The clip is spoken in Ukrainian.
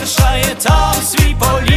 залишає там свій полі.